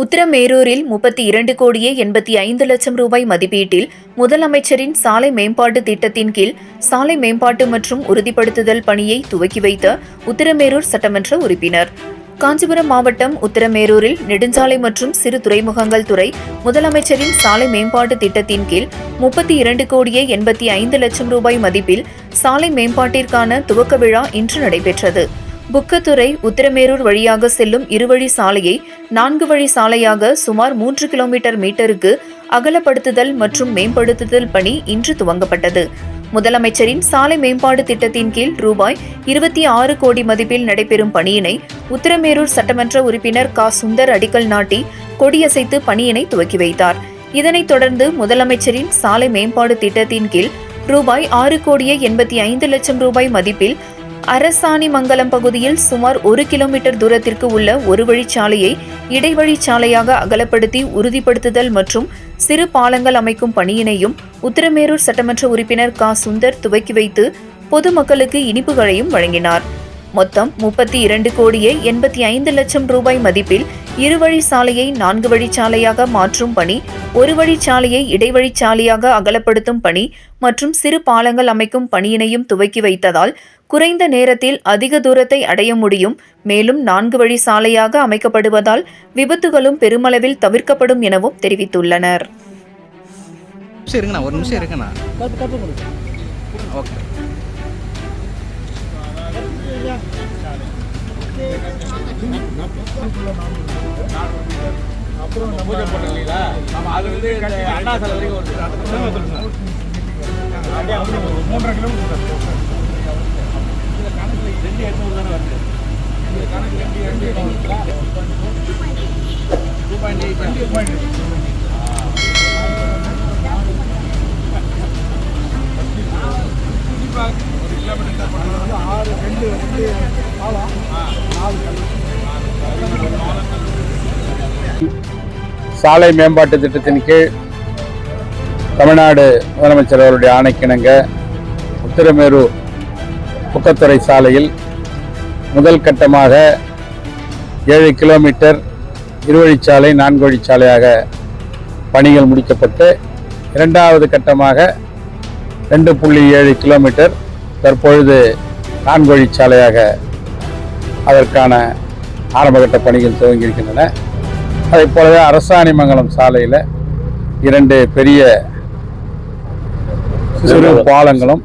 உத்தரமேரூரில் முப்பத்தி இரண்டு கோடியே எண்பத்தி ஐந்து லட்சம் ரூபாய் மதிப்பீட்டில் முதலமைச்சரின் சாலை மேம்பாட்டு திட்டத்தின் கீழ் சாலை மேம்பாட்டு மற்றும் உறுதிப்படுத்துதல் பணியை துவக்கி வைத்த உத்தரமேரூர் சட்டமன்ற உறுப்பினர். காஞ்சிபுரம் மாவட்டம் உத்தரமேரூரில் நெடுஞ்சாலை மற்றும் சிறு துறைமுகங்கள் துறை முதலமைச்சரின் சாலை மேம்பாட்டு திட்டத்தின் கீழ் முப்பத்தி இரண்டு கோடியே எண்பத்தி ஐந்து லட்சம் ரூபாய் மதிப்பில் சாலை மேம்பாட்டிற்கான துவக்க விழா இன்று நடைபெற்றது. புக்கத்துறை உத்திரமேரூர் வழியாக செல்லும் இருவழி சாலையை நான்கு வழி சாலையாக சுமார் மூன்று கிலோமீட்டர் மீட்டருக்கு அகலப்படுத்துதல் மற்றும் மேம்படுத்துதல் பணி இன்று துவங்கப்பட்டது. முதலமைச்சரின் சாலை மேம்பாடு திட்டத்தின் கீழ் ரூபாய் இருபத்தி ஆறு கோடி மதிப்பில் நடைபெறும் பணியினை உத்திரமேரூர் சட்டமன்ற உறுப்பினர் கா. சுந்தர் அடிக்கல் நாட்டி கொடியசைத்து பணியினை துவக்கி வைத்தார். இதனைத் தொடர்ந்து முதலமைச்சரின் சாலை மேம்பாடு திட்டத்தின் கீழ் ரூபாய் ஆறு கோடியே எண்பத்தி ஐந்து லட்சம் ரூபாய் மதிப்பில் அரசாணிமங்கலம் பகுதியில் சுமார் ஒரு கிலோமீட்டர் தூரத்திற்கு உள்ள ஒரு வழிச்சாலையை இடைவழிச்சாலையாக அகலப்படுத்தி உறுதிப்படுத்துதல் மற்றும் சிறு பாலங்கள் அமைக்கும் பணியினையும் உத்திரமேரூர் சட்டமன்ற உறுப்பினர் கா. சுந்தர் துவக்கி வைத்து பொதுமக்களுக்கு இனிப்புகளையும் வழங்கினார். மொத்தம் முப்பத்தி இரண்டு கோடியே எண்பத்தி ஐந்து லட்சம் ரூபாய் மதிப்பில் இருவழி சாலையை நான்கு வழிச்சாலையாக மாற்றும் பணி ஒரு வழிச்சாலையை இடைவழிச்சாலையாக அகலப்படுத்தும் பணி மற்றும் சிறு பாலங்கள் அமைக்கும் பணியினையும் துவக்கி வைத்ததால் குறைந்த நேரத்தில் அதிக தூரத்தை அடைய முடியும். மேலும் நான்கு வழி சாலையாக அமைக்கப்படுவதால் விபத்துகளும் பெருமளவில் தவிர்க்கப்படும் எனவும் தெரிவித்துள்ளனர். ஒரு நிமிஷம் இருக்குண்ணா ஓகே. பூஜை போட்டிருக்கீங்களா ஆமா அது வந்து அண்ணா சிலை வரைக்கும் வருது மூன்றரை கிலோமீட்டர் இதுல கணக்குல ரெண்டு எட்நூறு தானே வருது இந்த கணக்கு ரெண்டு ரெண்டு எட்நூறுங்களா two point eight two point ஒரு கிலோமீட்டர் ஆறு ரெண்டு ரெண்டு பாலம் நாலு சாலை மேம்பாட்டு திட்டத்தின் கீழ் தமிழ்நாடு முதலமைச்சர் அவருடைய ஆணைக்கிணங்க உத்திரமேரூர் புக்கத்துறை சாலையில் முதல் கட்டமாக ஏழு கிலோமீட்டர் இருவழிச்சாலை நான்கு வழிச்சாலையாக பணிகள் முடிக்கப்பட்டு இரண்டாவது கட்டமாக ரெண்டு புள்ளி ஏழு கிலோமீட்டர் தற்பொழுது நான்கு வழிச்சாலையாக அதற்கான ஆரம்பகட்ட பணிகள் துவங்கியிருக்கின்றன. அதைப் போலவே அரசாணிமங்கலம் சாலையில் இரண்டு பெரிய சிறு பாலங்களும்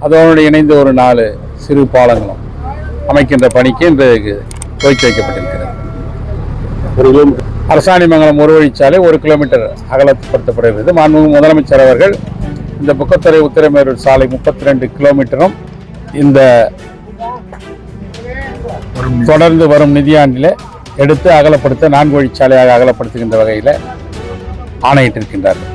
அதோடு இணைந்து ஒரு நாலு சிறு பாலங்களும் அமைக்கின்ற பணிக்கு இன்று துவக்கி வைக்கப்பட்டிருக்கிறது. அரசாணிமங்கலம் ஒரு வழிச்சாலை ஒரு கிலோமீட்டர் அகலப்படுத்தப்படுகிறது மாண்புமிகு முதலமைச்சர் அவர்கள் இந்த புக்கத்துறை உத்திரமேரூர் சாலை முப்பத்தி ரெண்டு கிலோமீட்டரும் இந்த தொடர்ந்து வரும் நிதியாண்டில் எடுத்து அகலப்படுத்த நான்கு வழிச்சாலையாக அகலப்படுத்துகின்ற வகையில் ஆணையிட்டிருக்கின்றார்கள்.